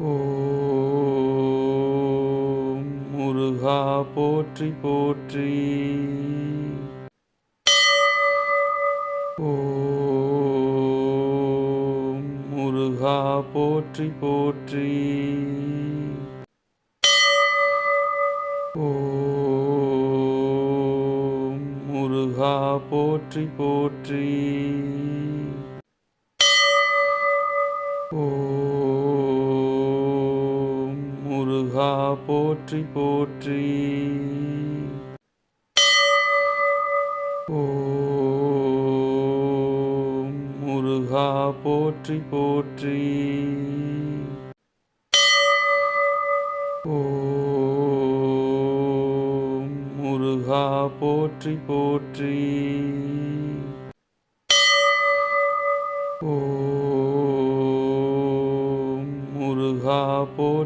ஓம் முருகா போற்றி போற்றி. ஓம் முருகா போற்றி போற்றி. ஓம் முருகா போற்றி போற்றி. போற்றி போற்றி. ஓம் முருகா போற்றி போற்றி. ஓம் முருகா போற்றி போற்றி.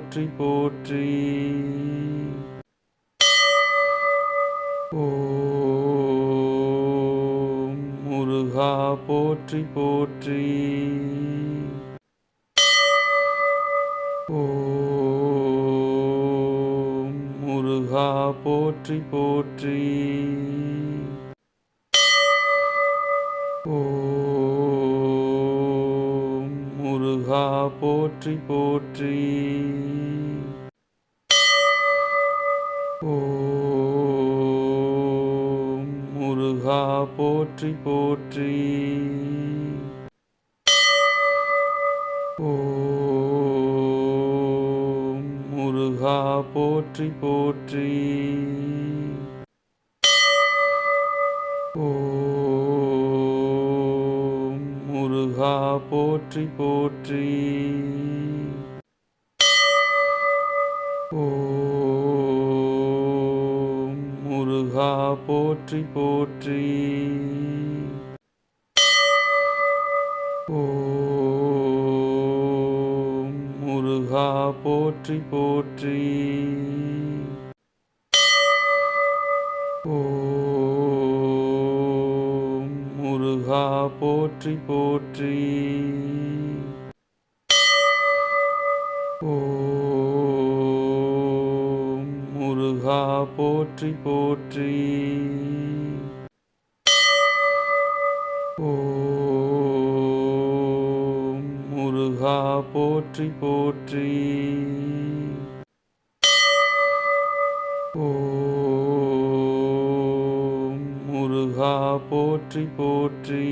போற்றி போற்றி. ஓம் முருகா போற்றி போற்றி. ஓம் முருகா போற்றி போற்றி. ஓம் முருகா போற்றி போற்றி. ஓம் முருகா போற்றி போற்றி. ஓம் முருகா போற்றி போற்றி. ஓம் முருகா போற்றி போற்றி. முருகா போற்றி போற்றி. ஓம் முருகா போற்றி போற்றி. ஓம் முருகா போற்றி போற்றி. போற்றி போற்றி. ஓம் முருகா போற்றி போற்றி. ஓம் முருகா போற்றி போற்றி.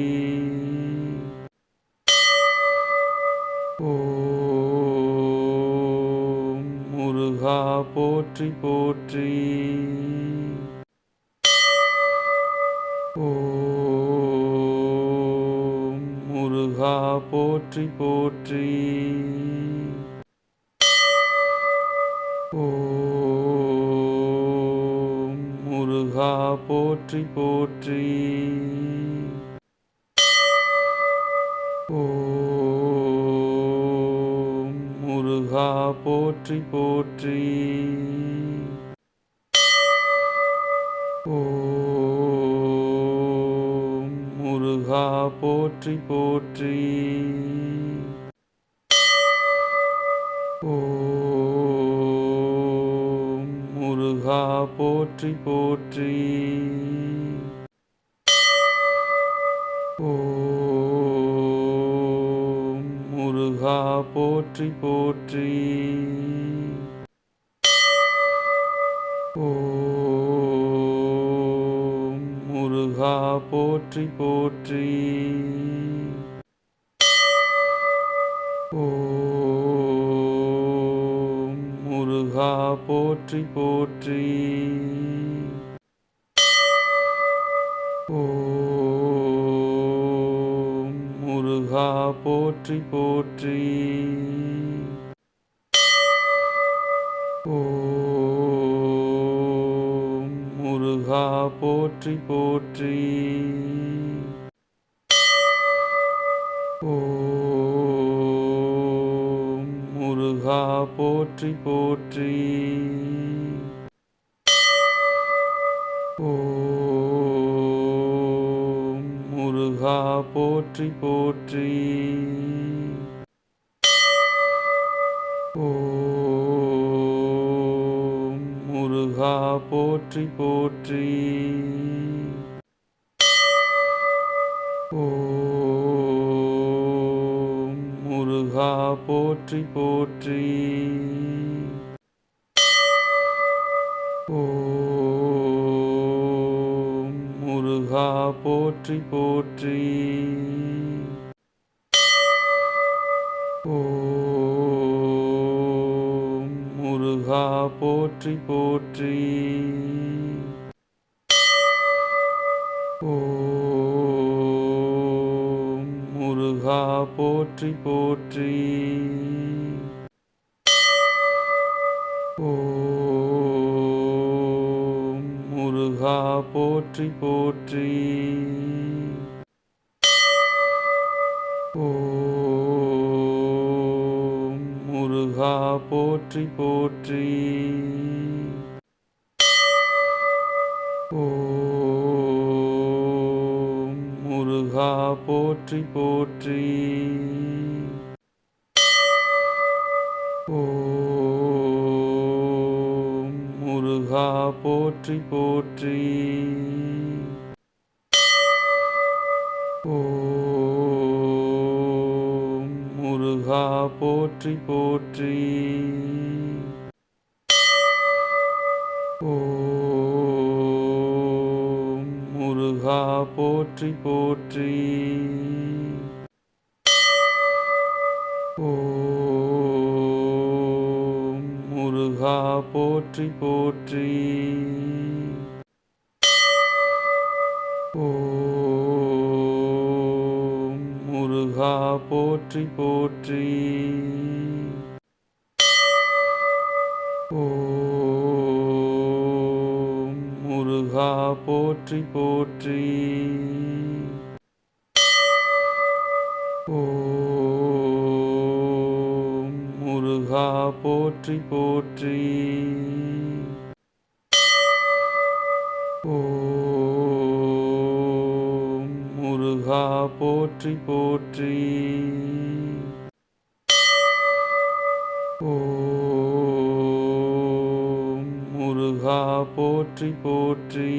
ஓம் முருகா போற்றி போற்றி. ஓம் முருகா போற்றி போற்றி. ஓம் முருகா போற்றி போற்றி. ஓம் முருகா போற்றி போற்றி. முருகா போற்றி போற்றி. ஓம் முருகா போற்றி போற்றி. ஓம் முருகா போற்றி போற்றி. ஓம் முருகா போற்றி போற்றி. ஓம் முருகா போற்றி போற்றி. ஓம் முருகா போற்றி போற்றி. ஓம் முருகா போற்றி போற்றி. முருகா போற்றி போற்றி. ஓம் முருகா போற்றி போற்றி. ஓம் முருகா போற்றி போற்றி. போற்றி போற்றி. ஓம் முருகா போற்றி போற்றி. ஓம் முருகா போற்றி போற்றி. ஓம் முருகா போற்றி போற்றி. ஓம் முருகா போற்றி போற்றி. ஓம் முருகா போற்றி போற்றி. ஓம் முருகா போற்றி போற்றி. முருகா போற்றி போற்றி. ஓம் முருகா போற்றி போற்றி. ஓம் முருகா போற்றி போற்றி. போற்றி போற்றி. ஓம் முருகா போற்றி போற்றி. ஓம் முருகா போற்றி போற்றி. ஓம் முருகா போற்றி போற்றி. ஓம் முருகா போற்றி போற்றி. ஓம் முருகா போற்றி போற்றி.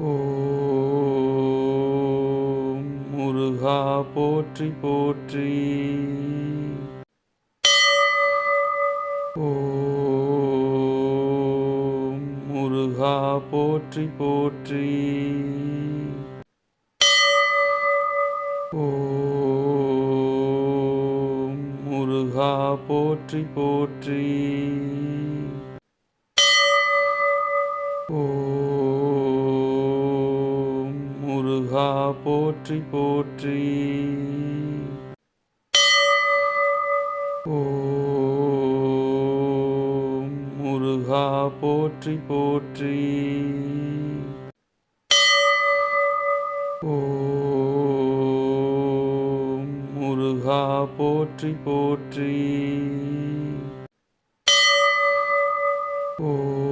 ஓம் முருகா போற்றி போற்றி. முருகா போற்றி போற்றி. ஓம் முருகா போற்றி போற்றி. ஓம் முருகா போற்றி போற்றி. போற்றி போற்றி. ஓம் முருகா போற்றி போற்றி. ஓம்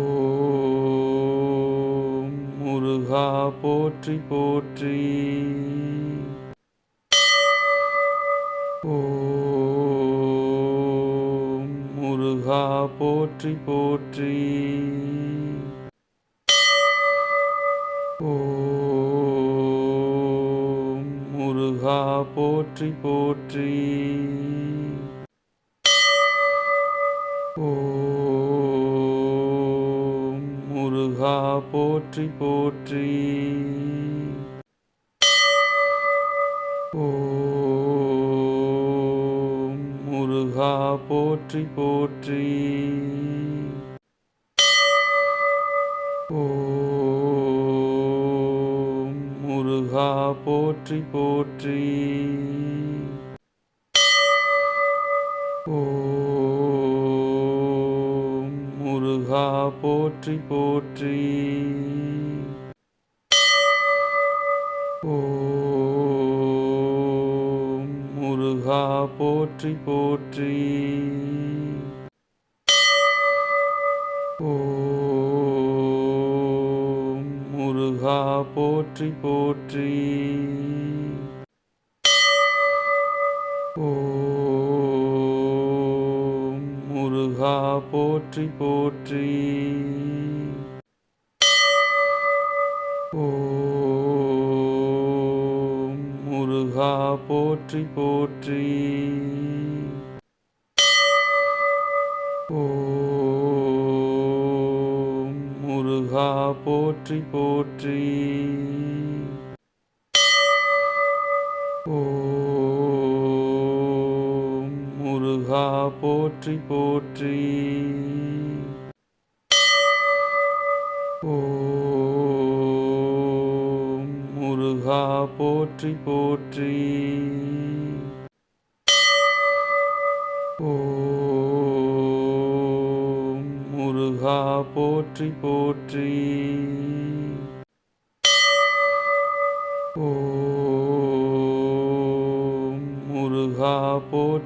முருகா போற்றி போற்றி. ஓம் முருகா போற்றி போற்றி. போற்றி போற்றி. ஓம் முருகா போற்றி போற்றி. ஓம் முருகா போற்றி போற்றி. போற்றி போற்றி. ஓம் முருகா போற்றி போற்றி. ஓம் முருகா போற்றி போற்றி. ஓம் முருகா போற்றி ஓம் முருகா போற்றி போற்றி. ஓம் முருகா போற்றி போற்றி. ஓம் முருகா போற்றி போற்றி. முருகா போற்றி போற்றி. ஓம் முருகா போற்றி போற்றி. ஓம் முருகா போற்றி போற்றி.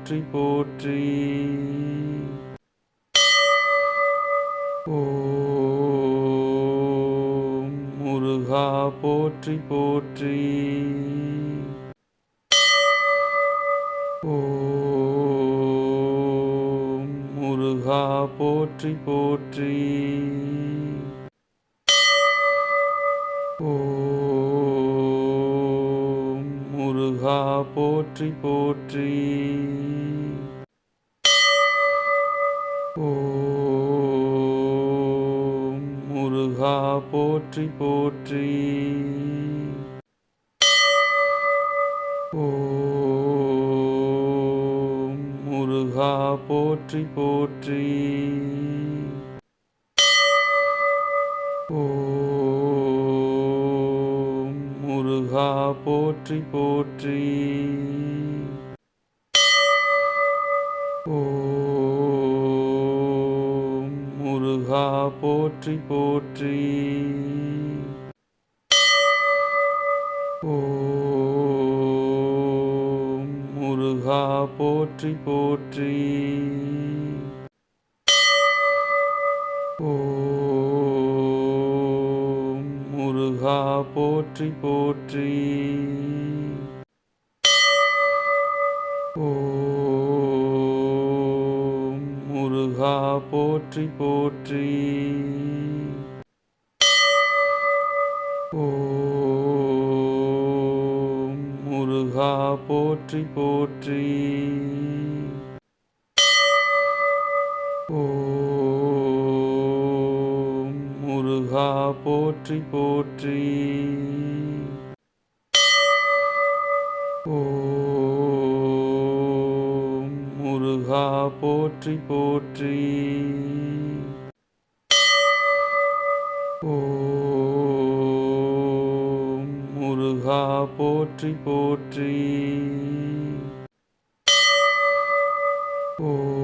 போற்றி போற்றி. ஓம் முருகா போற்றி போற்றி. ஓம் முருகா போற்றி போற்றி. ஓம் முருகா போற்றி போற்றி. ஓம் முருகா போற்றி போற்றி. ஓம் முருகா போற்றி போற்றி. ஓம் முருகா போற்றி போற்றி. முருகா போற்றி போற்றி. ஓம் முருகா போற்றி போற்றி. ஓம் முருகா போற்றி போற்றி போற்றி போற்றி. ஓம் முருகா போற்றி போற்றி. ஓம் முருகா போற்றி போற்றி. ஓம் முருகா போற்றி போற்றி. முருகா போற்றி போற்றி. ஓம்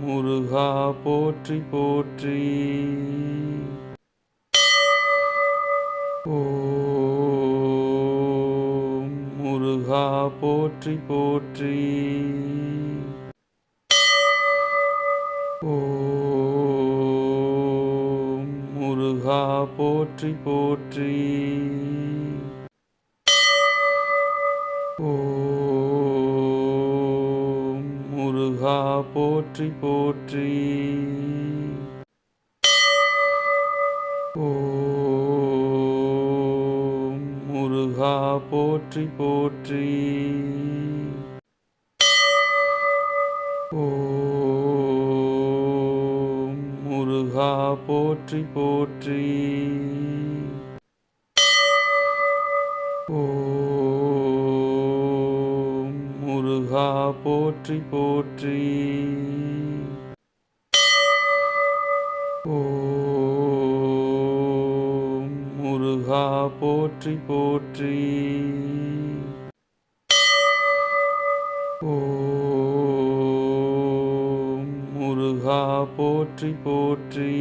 முருகா போற்றி போற்றி. ஓம் முருகா போற்றி போற்றி. போற்றி போற்றி. ஓம் முருகா போற்றி போற்றி. ஓம் முருகா போற்றி போற்றி. ஓம் முருகா போற்றி போற்றி. ஓம். முருகா போற்றி போற்றி. ஓம். முருகா போற்றி போற்றி. ஓம். முருகா போற்றி போற்றி.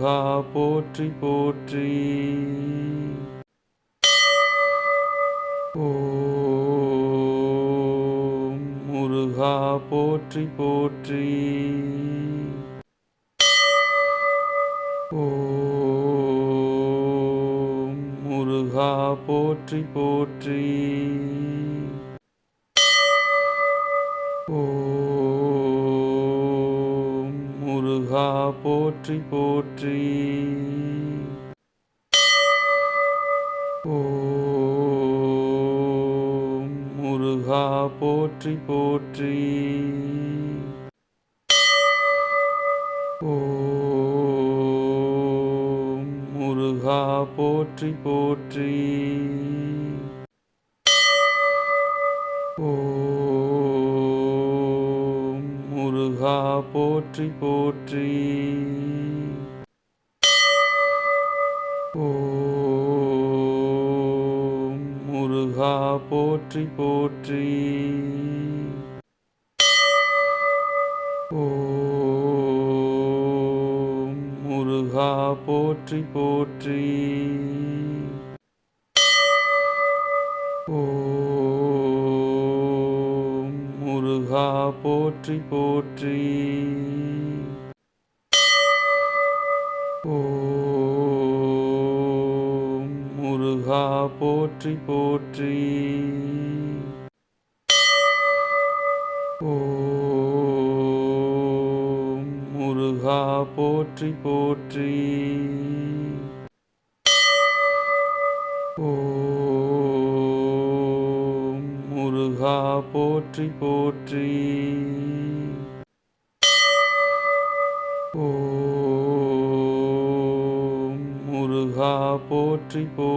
முருகா போற்றி போற்றி. ஓம் முருகா போற்றி போற்றி. ஓம் முருகா போற்றி போற்றி. போற்றி போற்றி. ஓம் முருகா போற்றி போற்றி. ஓம் முருகா போற்றி போற்றி. போற்றி போற்றி. ஓம் முருகா போற்றி போற்றி. ஓம் முருகா போற்றி போற்றி. ஓம் முருகா போற்றி போற்றி. ஓம் முருகா போற்றி போற்றி. ஓம் முருகா போற்றி போற்றி. ஓம் முருகா போற்றி போற்றி. Czyli po